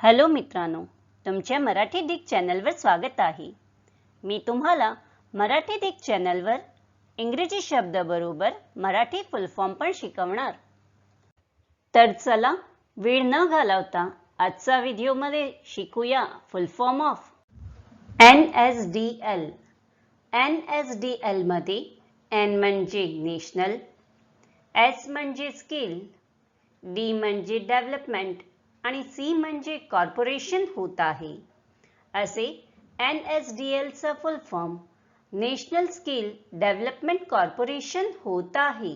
Hello मित्रांनो तुमच्या Marathi Dick चॅनलवर स्वागत आहे. मी तुम्हाला मराठी डिक चॅनलवर इंग्रजी शब्दाबरोबर मराठी फुल फॉर्म पण शिकवणार. तर चला वेळ न घालवता आजचा व्हिडिओमध्ये शिकूया full form of N S D L N S D एलमध्ये N म्हणजे नॅशनल एस म्हणजे स्किल डी म्हणजे डेव्हलपमेंट आणि सी म्हणजे कॉर्पोरेशन होत आहे. असे N S D एलचा full form national skill development corporation होत आहे.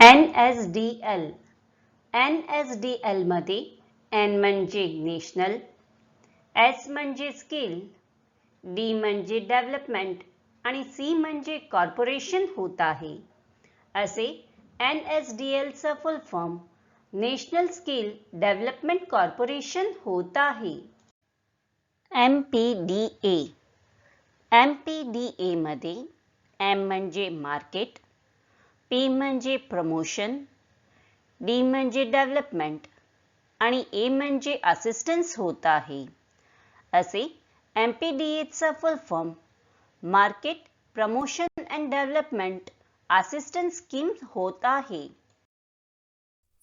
N S D L N S D एलमध्ये N म्हणजे नॅशनल एस म्हणजे स्किल डी म्हणजे डेव्हलपमेंट आणि सी म्हणजे कॉर्पोरेशन होत आहे. असे N S D एलचा full form national skill development corporation होता है। M P D A. M P D एमध्ये M म्हणजे मार्केट, पी म्हणजे प्रमोशन, डी म्हणजे डेव्हलपमेंट आणि ए म्हणजे असिस्टन्स होत आहे। असे एम पी डी एचा full form, market, promotion and development assistance scheme होत आहे।